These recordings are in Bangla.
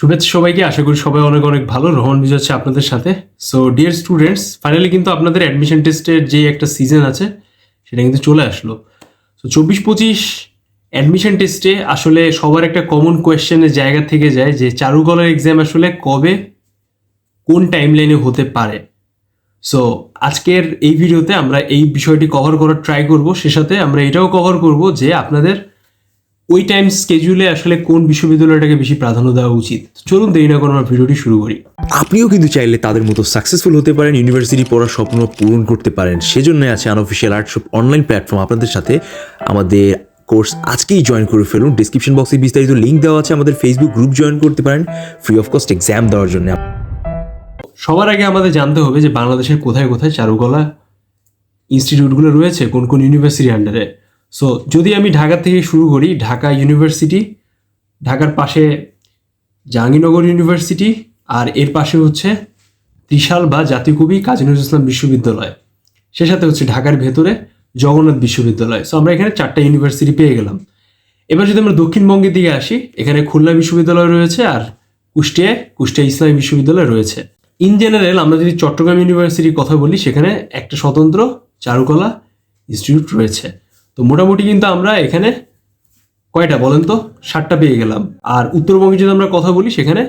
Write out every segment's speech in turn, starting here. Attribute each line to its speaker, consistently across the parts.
Speaker 1: শুভেচ্ছা সবাইকে। আশা করি সবাই অনেক অনেক ভালো। রোহন নিউজ হচ্ছে আপনাদের সাথে। সো ডিয়ার স্টুডেন্টস ফাইনালি কিন্তু আপনাদের অ্যাডমিশন টেস্টের যে একটা সিজন আছে, সেটা কিন্তু চলে আসলো। তো চব্বিশ পঁচিশ অ্যাডমিশন টেস্টে আসলে সবার একটা কমন কোয়েশ্চেনের জায়গা থেকে যায় যে চারুকলার এক্সাম আসলে কবে, কোন টাইম লাইনে হতে পারে। সো আজকের এই ভিডিওতে আমরা এই বিষয়টি কভার করার ট্রাই করব। সে সাথে আমরা এটাও কভার করব যে আপনাদের ওই টাইম স্কেজুলে আসলে কোন বিশ্ববিদ্যালয়টাকে বেশি প্রাধান্য দেওয়া উচিত? চলুন দেরি না করে আমরা ভিডিওটি শুরু করি।
Speaker 2: আপনিও কিন্তু চাইলে তাদের মতো সাকসেসফুল হতে পারেন ইউনিভার্সিটি পড়ার স্বপ্ন পূরণ করতে পারেন। সেজন্য আছে আনঅফিসিয়াল আর্টশপ অনলাইন প্ল্যাটফর্ম আপনাদের সাথে আমাদের কোর্স আজকেই জয়েন করে ফেলুন। ডিসক্রিপশন বক্সে বিস্তারিত লিঙ্ক দেওয়া আছে। আমাদের ফেসবুক গ্রুপ জয়েন করতে পারেন ফ্রি অফ কস্ট এক্সাম দেওয়ার জন্য।
Speaker 1: সবার আগে আমাদের জানতে হবে যে বাংলাদেশের কোথায় কোথায় চারুকলা ইনস্টিটিউটগুলো রয়েছে কোন কোন ইউনিভার্সিটি আন্ডারে সো যদি আমি ঢাকা থেকে শুরু করি, ঢাকা ইউনিভার্সিটি ঢাকার পাশে জাহাঙ্গীরনগর ইউনিভার্সিটি আর এর পাশে হচ্ছে ত্রিশাল বা জাতীয় কবি কাজী নজরুল ইসলাম বিশ্ববিদ্যালয়। সে সাথে হচ্ছে ঢাকার ভেতরে জগন্নাথ বিশ্ববিদ্যালয়। সো আমরা এখানে চারটা ইউনিভার্সিটি পেয়ে গেলাম। এবার যদি আমরা দক্ষিণবঙ্গের দিকে আসি, এখানে খুলনা বিশ্ববিদ্যালয় রয়েছে আর কুষ্টিয়ায় কুষ্টিয়া ইসলামী বিশ্ববিদ্যালয় রয়েছে। ইন জেনারেল আমরা যদি চট্টগ্রাম ইউনিভার্সিটির কথা বলি, সেখানে একটা স্বতন্ত্র চারুকলা ইনস্টিটিউট রয়েছে। তো মোটামুটি কিন্তু আমরা এখানে কয়টা বলেন তো? সাতটা পেয়ে গেলাম। আর উত্তরবঙ্গে যদি আমরা কথা বলি, সেখানে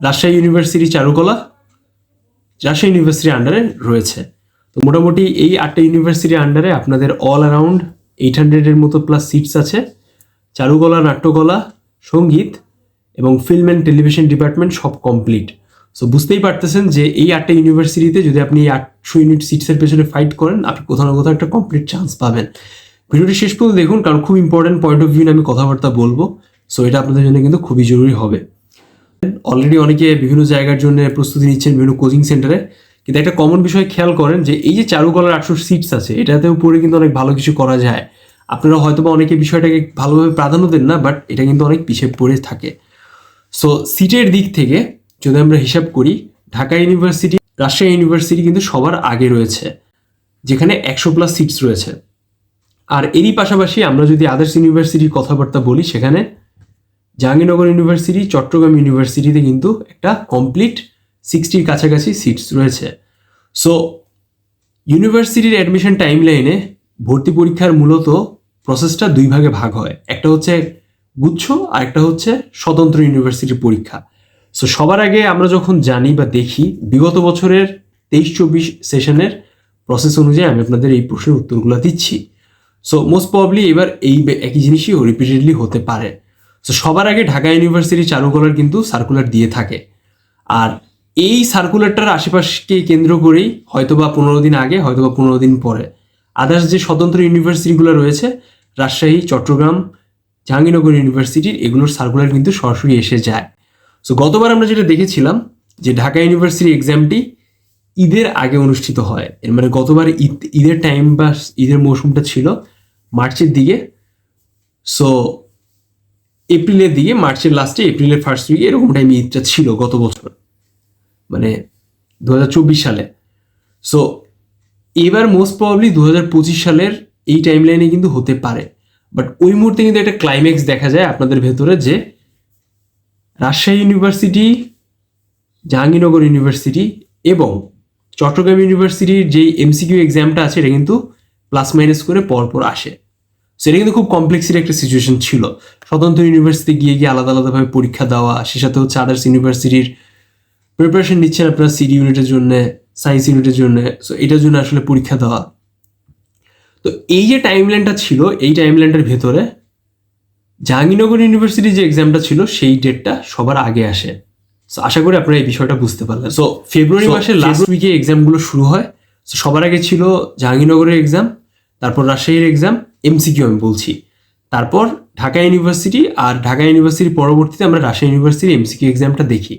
Speaker 1: রাজশাহী ইউনিভার্সিটি চারুকলা, রাজশাহী ইউনিভার্সিটির আন্ডারে রয়েছে। তো মোটামুটি এই আটটা ইউনিভার্সিটির আন্ডারে আপনাদের অল অ্যারাউন্ড এইট হান্ড্রেডের মতো প্লাস সিটস আছে। চারুকলা, নাট্যকলা, সংগীত এবং ফিল্ম অ্যান্ড টেলিভিশন ডিপার্টমেন্ট সব কমপ্লিট সো বুঝতেই পারতেছেন যে এই আটটা ইউনিভার্সিটিতে যদি আপনি এই আটশো ইউনিট সিটসের পেছনে ফাইট করেন, আপনি কোথাও না কোথাও একটা কমপ্লিট চান্স পাবেন। ভিডিওটি শেষ পর্যন্ত দেখুন, কারণ খুব ইম্পর্টেন্ট পয়েন্ট অফ ভিউ আমি কথাবার্তা বলব। সো এটা আপনাদের জন্য কিন্তু খুবই জরুরি হবে। অলরেডি অনেকে বিভিন্ন জায়গার জন্য প্রস্তুতি নিচ্ছেন, বিভিন্ন কোচিং সেন্টারে কিন্তু একটা কমন বিষয় খেয়াল করেন যে, এই যে চারুকলার আটশো সিটস আছে, এটাতে উপরে কিন্তু অনেক ভালো কিছু করা যায়। আপনারা হয়তো বা অনেকে বিষয়টাকে ভালোভাবে প্রাধান্য দেন না বাট এটা কিন্তু অনেক পিছিয়ে পড়ে থাকে। সো সিটের দিক থেকে যদি আমরা হিসাব করি, ঢাকা ইউনিভার্সিটি রাজশাহী ইউনিভার্সিটি কিন্তু সবার আগে রয়েছে, যেখানে একশো প্লাস সিটস রয়েছে। আর এরই পাশাপাশি আমরা যদি আদার্স ইউনিভার্সিটির কথাবার্তা বলি, সেখানে জাহাঙ্গীরনগর ইউনিভার্সিটি চট্টগ্রাম ইউনিভার্সিটিতে কিন্তু একটা কমপ্লিট সিক্সটির কাছাকাছি সিটস রয়েছে। সো ইউনিভার্সিটির অ্যাডমিশন টাইম লাইনে ভর্তি পরীক্ষার মূলত প্রসেসটা দুই ভাগে ভাগ হয়। একটা হচ্ছে গুচ্ছ, আর একটা হচ্ছে স্বতন্ত্র ইউনিভার্সিটির পরীক্ষা। সো সবার আগে আমরা যখন জানি বা দেখি, বিগত বছরের তেইশ চব্বিশ সেশনের প্রসেস অনুযায়ী আমি আপনাদের এই প্রশ্নের উত্তরগুলো দিচ্ছি। সো মোস্ট প্রবলি এবার এই বে- একই জিনিসই রিপিটেডলি হতে পারে। সো সবার আগে ঢাকা ইউনিভার্সিটি চারুকলার কিন্তু সার্কুলার দিয়ে থাকে। আর এই সার্কুলারটার আশেপাশকে কেন্দ্র করেই হয়তোবা পনেরো দিন আগে, হয়তোবা পনেরো দিন পরে। আদার্স যে স্বতন্ত্র ইউনিভার্সিটিগুলো রয়েছে, রাজশাহী, চট্টগ্রাম, জাহাঙ্গীরনগর ইউনিভার্সিটির এগুলোর সার্কুলার কিন্তু সরাসরি এসে যায়। সো গতবার আমরা যেটা দেখেছিলাম, যে ঢাকা ইউনিভার্সিটি এক্সামটি ঈদের আগে অনুষ্ঠিত হয়। এর মানে গতবার ঈদ ঈদের টাইম বা ঈদের মৌসুমটা ছিল মার্চের দিকে। সো এপ্রিলের দিকে, মার্চের লাস্টে এপ্রিলের ফার্স্ট উইকে এরকম টাইম ঈদটা ছিল গত বছর। মানে দু হাজার চব্বিশ সালে। সো এবার মোস্ট প্রবাবলি দু সালের এই টাইম লাইনে কিন্তু হতে পারে। বাট ওই মুহূর্তে কিন্তু একটা ক্লাইম্যাক্স দেখা যায় আপনাদের ভেতরে যে রাজশাহী ইউনিভার্সিটি জাহাঙ্গীরনগর ইউনিভার্সিটি এবং চট্টগ্রাম ইউনিভার্সিটির যেই এমসিকিউ এক্সামটা আছে, এটা কিন্তু প্লাস মাইনাস করে পরপর আসে। সেটা কিন্তু খুব কমপ্লেক্সের একটা সিচুয়েশন ছিল। স্বতন্ত্র ইউনিভার্সিটি গিয়ে গিয়ে আলাদা আলাদাভাবে পরীক্ষা দেওয়া সে সাথে হচ্ছে আদার্স ইউনিভার্সিটির প্রিপারেশন নিচ্ছেন আপনার সিডি ইউনিটের জন্য সায়েন্স ইউনিটের জন্য। সো এটার জন্য আসলে পরীক্ষা দেওয়া। তো এই যে টাইমলাইনটা ছিল এই টাইমলাইনটার ভেতরে জাহাঙ্গীরনগর ইউনিভার্সিটির যে এক্সামটা ছিল সেই ডেটটা সবার আগে আসে। সো আশা করি আপনারা এই বিষয়টা বুঝতে পারলেন। সো ফেব্রুয়ারি মাসের লাস্ট উইকে এক্সামগুলো শুরু হয়। সো সবার আগে ছিল জাহাঙ্গীরনগরের এক্সাম তারপর রাজশাহীর এক্সাম এমসিকিউ আমি বলছি। তারপর ঢাকা ইউনিভার্সিটি আর ঢাকা ইউনিভার্সিটির পরবর্তীতে আমরা রাজশাহী ইউনিভার্সিটির এমসিকিউ এক্সামটা দেখি।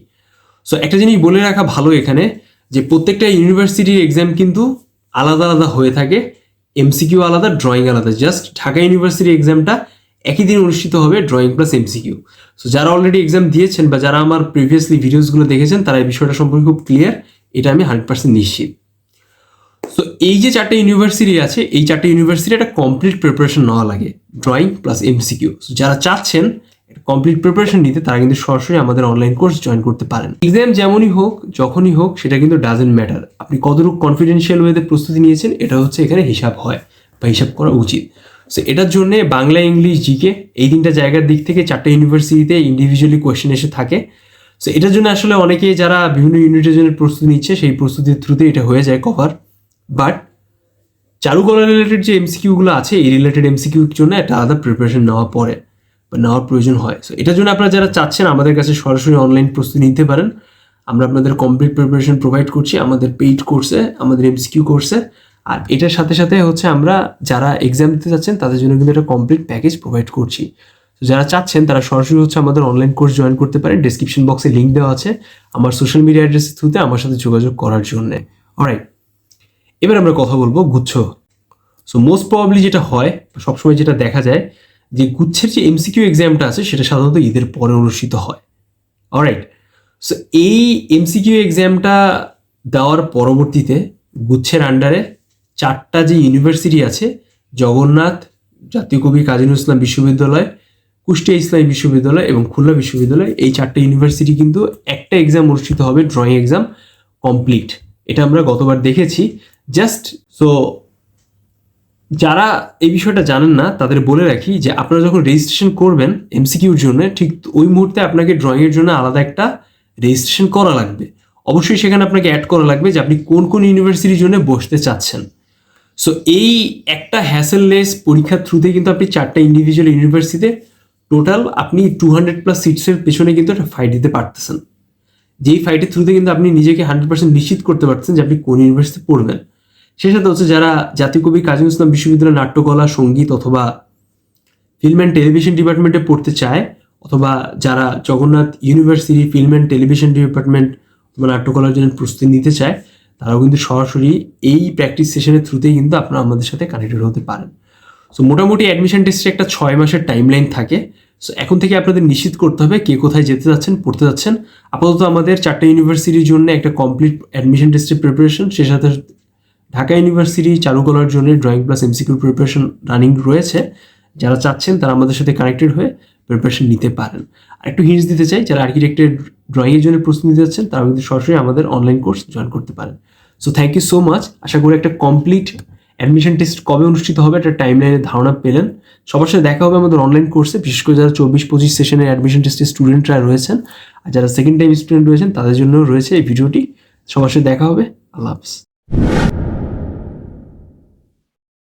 Speaker 1: সো একটা জিনিস বলে রাখা ভালো এখানে যে প্রত্যেকটা ইউনিভার্সিটির এক্সাম কিন্তু আলাদা আলাদা হয়ে থাকে। এমসিকিউ আলাদা ড্রয়িং আলাদা। জাস্ট ঢাকা ইউনিভার্সিটির এক্সামটা একই দিন অনুষ্ঠিত হবে ড্রয়িং প্লাস এমসিকিউ সো যারা অলরেডি এক্সাম দিয়েছেন বা যারা আমার প্রিভিয়াসলি ভিডিওসগুলো দেখেছেন, তারা এই বিষয়টা সম্পর্কে খুব ক্লিয়ার এটা আমি হান্ড্রেড পার্সেন্ট নিশ্চিত। সো এই যে চারটে ইউনিভার্সিটি আছে, এই চারটে ইউনিভার্সিটি একটা কমপ্লিট প্রিপারেশন নেওয়া লাগে ড্রয়িং প্লাস এমসিকিউ যারা চাচ্ছেন কমপ্লিট প্রিপারেশন নিতে, তারা কিন্তু সরাসরি আমাদের অনলাইন কোর্স জয়েন করতে পারেন। এক্সাম যেমনই হোক, যখনই হোক, সেটা কিন্তু ডাজেন্ট ম্যাটার আপনি কতটুকু কনফিডেন্সিয়াল ওয়েতে প্রস্তুতি নিয়েছেন, এটা হচ্ছে এখানে হিসাব হয় বা হিসাব করা উচিত। সো এটার জন্য বাংলা, ইংলিশ জিকে এই তিনটা জায়গার দিক থেকে চারটে ইউনিভার্সিটিতে ইন্ডিভিজুয়ালি কোয়েশ্চেন এসে থাকে। সো এটার জন্য আসলে অনেকে যারা বিভিন্ন ইউনিটের জন্য প্রস্তুতি নিচ্ছে, সেই প্রস্তুতির থ্রুতে এটা হয়ে যায় কভার বাট চারুকলা রিলেটেড যে এমসিকিউগুলো আছে, এই রিলেটেড এমসিকিউর জন্য একটা আলাদা প্রিপারেশন নেওয়া পড়ে বা নেওয়ার প্রয়োজন হয়। সো এটার জন্য আপনারা যারা চাচ্ছেন, আমাদের কাছে সরাসরি অনলাইন প্রস্তুতি নিতে পারেন। আমরা আপনাদের কমপ্লিট প্রিপারেশন প্রোভাইড করছি, আমাদের পেইড কোর্সে আমাদের এমসিকিউ কোর্সে আর এটার সাথে সাথে হচ্ছে আমরা যারা এক্সাম দিতে চাচ্ছেন, তাদের জন্য কিন্তু একটা কমপ্লিট প্যাকেজ প্রোভাইড করছি। তো যারা চাচ্ছেন, তারা সরাসরি হচ্ছে আমাদের অনলাইন কোর্স জয়েন করতে পারেন। ডিসক্রিপশন বক্সে লিঙ্ক দেওয়া আছে। আমার সোশ্যাল মিডিয়া অ্যাড্রেসের থ্রুতে আমার সাথে যোগাযোগ করার জন্য। অলরাইট এবার আমরা কথা বলব গুচ্ছ। সো মোস্ট প্রবাবলি যেটা হয়, সবসময় যেটা দেখা যায়, যে গুচ্ছের যে এমসিকিউ এক্সামটা আছে, সেটা সাধারণত ঈদের পরে অনুষ্ঠিত হয়। অলরাইট সো এই এমসিকিউ এক্সামটা দেওয়ার পরবর্তীতে গুচ্ছের আন্ডারে চারটা যে ইউনিভার্সিটি আছে, জগন্নাথ, জাতীয় কবি কাজী ইসলাম বিশ্ববিদ্যালয়, কুষ্টিয়া ইসলামী বিশ্ববিদ্যালয় এবং খুলনা বিশ্ববিদ্যালয়, এই চারটে ইউনিভার্সিটি কিন্তু একটা এক্সাম অনুষ্ঠিত হবে ড্রয়িং এক্সাম কমপ্লিট এটা আমরা গতবার দেখেছি। জাস্ট সো যারা এই বিষয়টা জানেন না, তাদের বলে রাখি যে আপনারা যখন রেজিস্ট্রেশন করবেন এমসিকিউর জন্য, ঠিক ওই মুহূর্তে আপনাকে ড্রয়িংয়ের জন্য আলাদা একটা রেজিস্ট্রেশন করা লাগবে। অবশ্যই সেখানে আপনাকে অ্যাড করা লাগবে যে আপনি কোন কোন ইউনিভার্সিটির জন্য বসতে চাচ্ছেন। সো এই একটা হ্যাসেললেস পরীক্ষার থ্রুতে কিন্তু আপনি চারটা ইন্ডিভিজুয়াল ইউনিভার্সিটিতে টোটাল আপনি টু হান্ড্রেড প্লাস সিটসের পেছনে কিন্তু একটা ফাইট দিতে পারতেছেন। যেই ফাইটের থ্রুতে কিন্তু আপনি নিজেকে হান্ড্রেড পার্সেন্ট নিশ্চিত করতে পারছেন যে আপনি কোন ইউনিভার্সিটি পড়বেন। সেই সাথে হচ্ছে যারা জাতীয় কবি কাজী ইসলাম বিশ্ববিদ্যালয় নাট্যকলা, সংগীত অথবা ফিল্ম অ্যান্ড টেলিভিশন ডিপার্টমেন্টে পড়তে চায়, অথবা যারা Jagannath university film and television department অথবা নাট্যকলার জন্য প্রস্তুতি নিতে চায়, তারাও কিন্তু সরাসরি এই প্র্যাকটিস সেশনের থ্রুতেই কিন্তু আপনারা আমাদের সাথে কানেক্টেড হতে পারেন। সো মোটামুটি অ্যাডমিশন টেস্টে একটা ছয় মাসের টাইম লাইন থাকে। সো এখন থেকে আপনাদের নিশ্চিত করতে হবে কে কোথায় যেতে যাচ্ছেন, পড়তে যাচ্ছেন। আপাতত আমাদের চারটে ইউনিভার্সিটির জন্য একটা কমপ্লিট অ্যাডমিশন টেস্টের প্রিপারেশন সে সাথে ঢাকা ইউনিভার্সিটি চারুকলার জন্য drawing plus MCQ preparation running রয়েছে। যারা চাচ্ছেন তারা আমাদের সাথে কানেক্টেড হয়ে প্রিপারেশন নিতে পারেন। আর একটু হিন্টস দিতে চাই, যারা আর্কিটেক্টের ড্রয়িংয়ের জন্য প্রস্তুতি নিতে যাচ্ছেন তারা কিন্তু সরাসরি আমাদের অনলাইন কোর্স জয়েন করতে পারেন। So thank you so much আশা করি একটা কমপ্লিট অ্যাডমিশন টেস্ট কবে অনুষ্ঠিত হবে একটা টাইম লাইনের ধারণা পেলেন। সবার সাথে দেখা হবে আমাদের অনলাইন কোর্সে বিশেষ করে যারা চব্বিশ পঁচিশ সেশনের অ্যাডমিশন টেস্টের স্টুডেন্টরা রয়েছেন আর যারা সেকেন্ড টাইম স্টুডেন্ট রয়েছেন, তাদের জন্য রয়েছে এই ভিডিওটি সবার সাথে দেখা হবে। আল্লাহ হাফিজ।